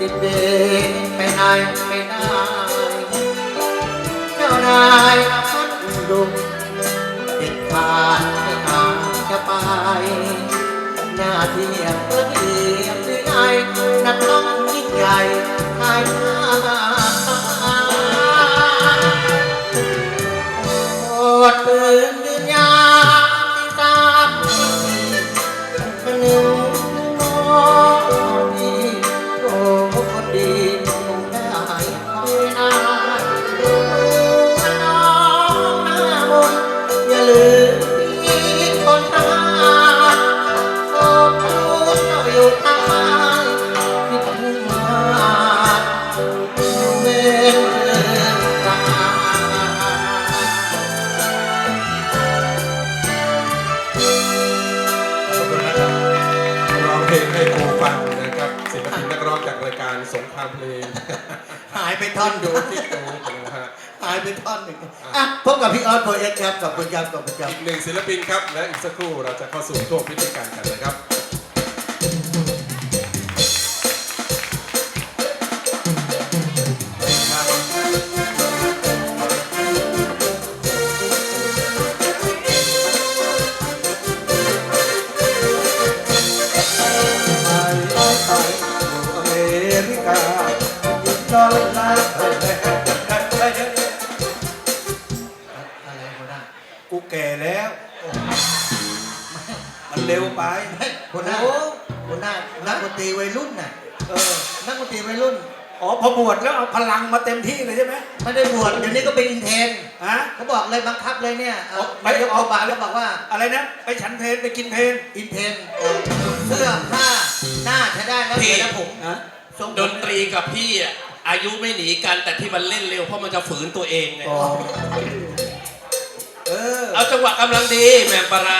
ติดเดินไปไหนไม่ได้ เจ้านายพัดดุเด็ดขาดไม่อาจจะไป หน้าเที่ยงเพื่อเดียบที่ไงนักต้องยิ่งใหญ่ภายหน้าโปรดปืน ท่อนดูดูที่ดูนะฮะ หายไปท่อนหนึ่งอะพบกับพี่ออสโพเอ็กครับขอบคุณครับขอบคุณครับ อีกหนึ่งศิลปินครับ และอีกสักครู่เราจะเข้าสู่ช่วงพิธีการกันนะครับ ไปไปอยู่อเมริกา กูแก่แล้ว มันเร็วไปหัวหน้าโอ้หัวหน้านักดนตรีวัยรุ่นน่ะเออนักดนตรีวัยรุ่นอ๋อพอบวชแล้วเอาพลังมาเต็มที่เลยใช่ไหมไม่ได้บวชเดี๋ยวนี้ก็เป็นอินเทรนฮะเขาบอกเลยบังคับเลยเนี่ยเอาไม่นายกเอาอบาแล้วบอกว่าอะไรนะไปฉันเพลไปกินเพลอินเทนเสื้อผ้าหน้าใช้ได้แล้วพี่เดี๋ยวนะผมนะทรงดนตรีกับพี่อะอายุไม่หนีกันแต่ที่มันเล่นเร็วเพราะมันจะฝืนตัวเองไงอ๋อ เออ เอาจังหวะกำลังดีแหม่มปลาร้า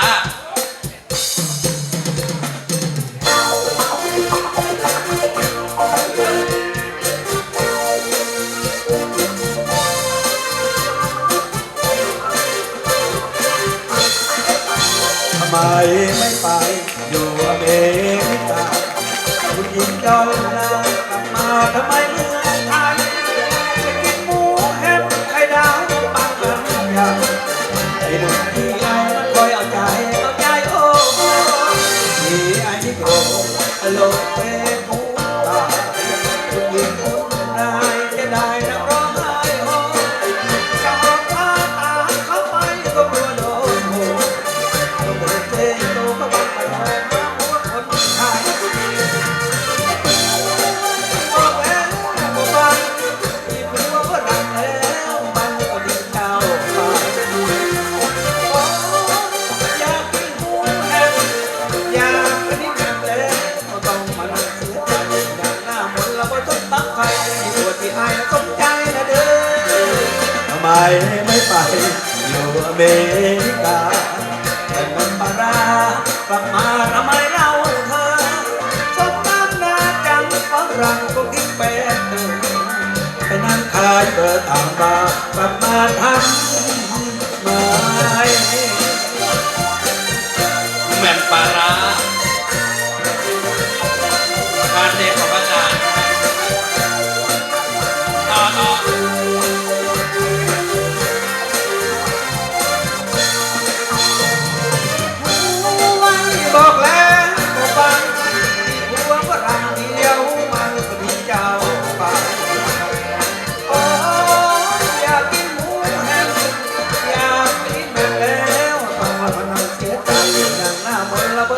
อ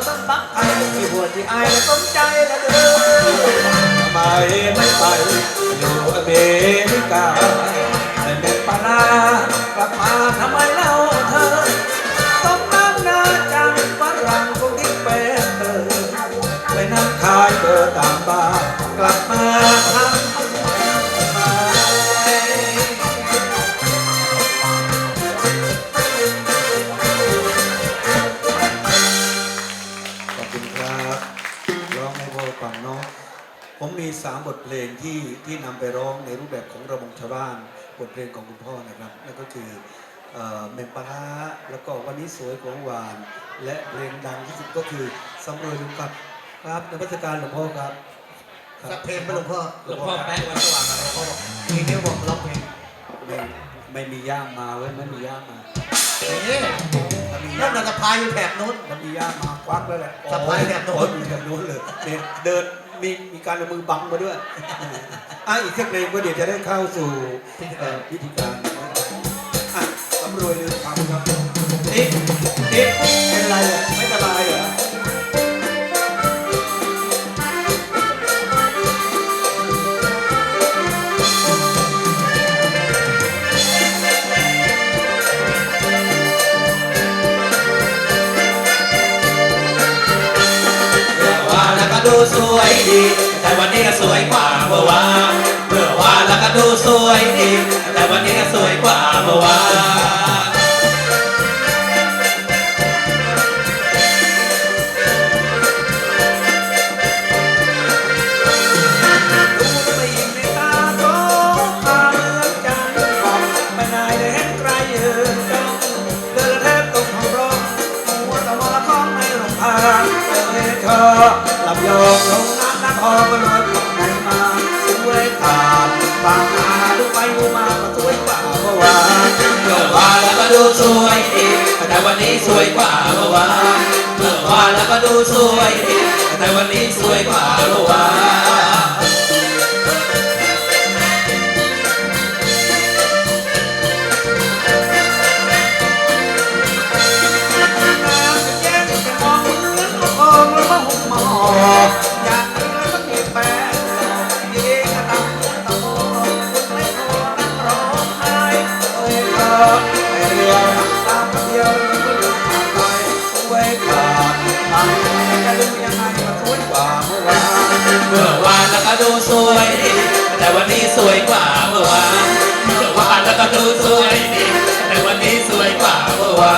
ต้องตักไอ้ที่หัวที่ไอายและสนใจละเด้อทำไมไม่ไปอยู่อเมริกาแต่เด็กปาร้ากลับมาทำไมเล่าเธอสมน้ำหน้าจังฝรั่งคงทิ้งเป็นเธอไปนั่งขายเบอร์ตามบาร์กลับมาทำ ลงที่ที่นำไปร้องในรูปแบบของระบงชาวบ้านบทเพลงของคุณพ่อนะครับนั่นก็คือเอ่อเมมปลาร้าแล้วก็วันนี้สวยของหวาน และเพลงดังที่สุดก็คือสำรวยลุงกับครับนมัสการหลวงพ่อครับสักเพลงไหมหลวงพ่อหลวงพ่อแป๊ะวัดสว่างอะไรพ่อบอกทีนี้บอกร้องเพลงไม่ไม่มีย่ามมาเว้ยไม่มีย่ามมานี่ถ้ามีนั่ย่านมน่ะสะพายอยู่แถบนู้นถ้ามีย่ามมาควักแล้วแหละสะพายแบบโน้นโอ้ยมีแบบโน้นเลยเนี่ยเดิน มีมีการเอามือบังมาด้วยอะอีกสักเพลงก็เดี๋ยวจะได้เข้าสู่เอ่อพิธีการอะตำรวจลืมคำครับนี่นี่เป็นไรอะไม่สบายเหรอ ดูสวยดี แต่วันนี้ก็สวยกว่าเมื่อวานเมื่อวานแล้วก็ดูสวยดี แต่วันนี้ก็สวยกว่าเมื่อวาน นี้สวยกว่าเมื่อวานเมื่อวานแล้วก็ดูสวยแต่วันนี้สวยกว่า ดูสวยดีแต่วันนี้สวยกว่าเมื่อวานเมื่อวานแล้วก็ดูสวยดีแต่วันนี้สวยกว่าเมื่อวา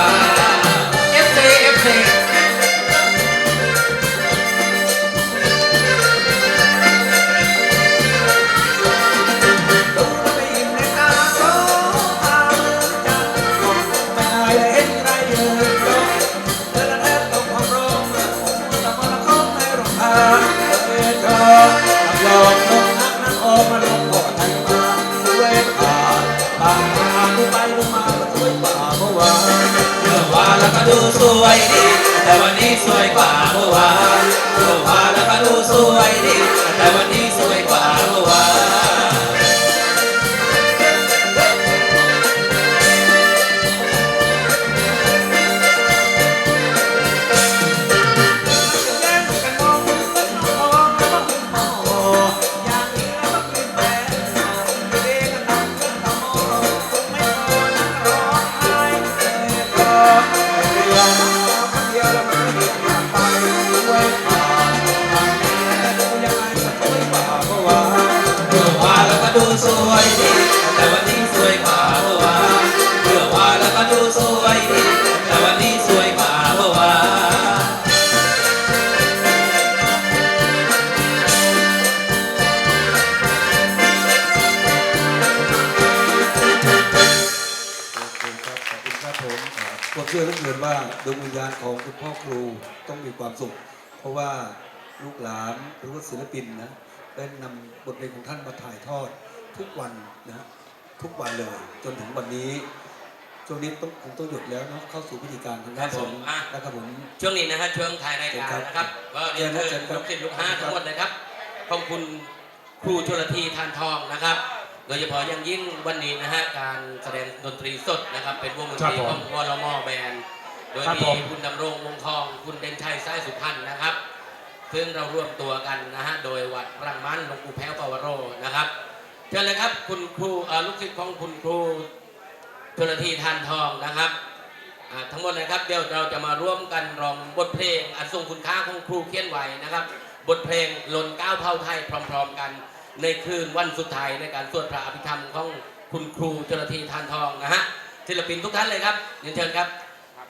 น สวยดี แต่วันนี้สวยกว่าเมื่อวานเมื่อวานแล้วก็ดูสวยดี แต่วันนี้สวยกว่า ต้องมีความสุข เพราะว่าลูกหลานหรือว่าศิลปินนะได้นำบทเพลงของท่านมาถ่ายทอดทุกวันนะทุกวันเลย จนถึงวันนี้ ช่วงนี้ต้องคงต้องหยุดแล้วเนาะเข้าสู่พิธีการทางด้านครับผมอะ นะครับผม ช่วงนี้นะฮะช่วงถ่ายรายการนะครับก็เรียนเชิญลูกศิษย์ลูกหาทั้งหมดเลยครับขอบคุณครูชลธีทานทองนะครับ โดยเฉพาะอย่างยิ่งวันนี้นะฮะการแสดงดนตรีสดนะครับ เป็นวงดนตรีของวอลมอแบนด์ โดยมีคุณดำรงวงทองคุณเด่นชัยสายสุพรรณนะครับ ซึ่งเราร่วมตัวกันนะฮะโดยวัดรังมันหลวงปู่แพ้วปวโรนะครับเชิญเลยครับคุณครูเอ่อลูกศิษย์ของคุณครูชลธีทานทองนะครับอ่าทั้งหมดนะครับเดี๋ยวเราจะมาร่วมกันร้องบทเพลงอันทรงคุณค่าของครูเขียนไว้นะครับ บทเพลงลนก้าวเผ่าไทยพร้อม ๆ กัน ในคืนวันสุดท้ายในการสวดพระอภิธรรมของคุณครูจรธีทานทองนะฮะศิลปินทุกท่านเลยครับเรียนเชิญครับเ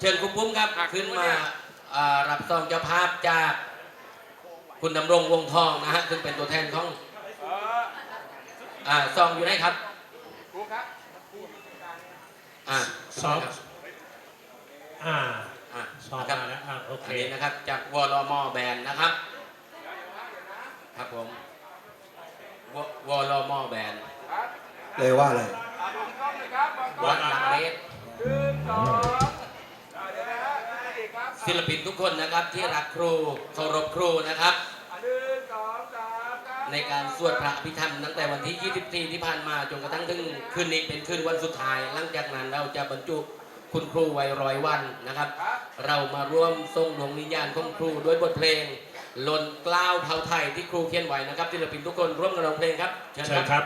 ชิญครูปุ้มครับขึ้นมาอ่ารับซองเจ้าภาพจากคุณดำรงวงทองนะฮะซึ่งเป็นตัวแทนของอ่าซองอยู่ไหนครับอ่าซองอ่าอะสอบครับมาแล้วอ่าโอเคอันนี้นะครับจากวอลมอแบนนะครับครับผมววอลมอแบนเลยว่าอะไรวัดหลักเมตร ศิลปินทุกคนนะครับที่รักครูเคารพครูนะครับ ในการสวดพระอภิธรรมตั้งแต่วันที่ 24 ที่ผ่านมาจนกระทั่งถึงคืนนี้เป็นคืนวันสุดท้าย หลังจากนั้นเราจะบรรจุคุณครูไว้ร้อยวันนะครับ เรามาร่วมทรงดวงวิญญาณของครูด้วยบทเพลงลนกล้าวเผาไทยที่ครูเขียนไว้นะครับศิลปินทุกคนร่วมกันร้องเพลงครับเชิญครับครับ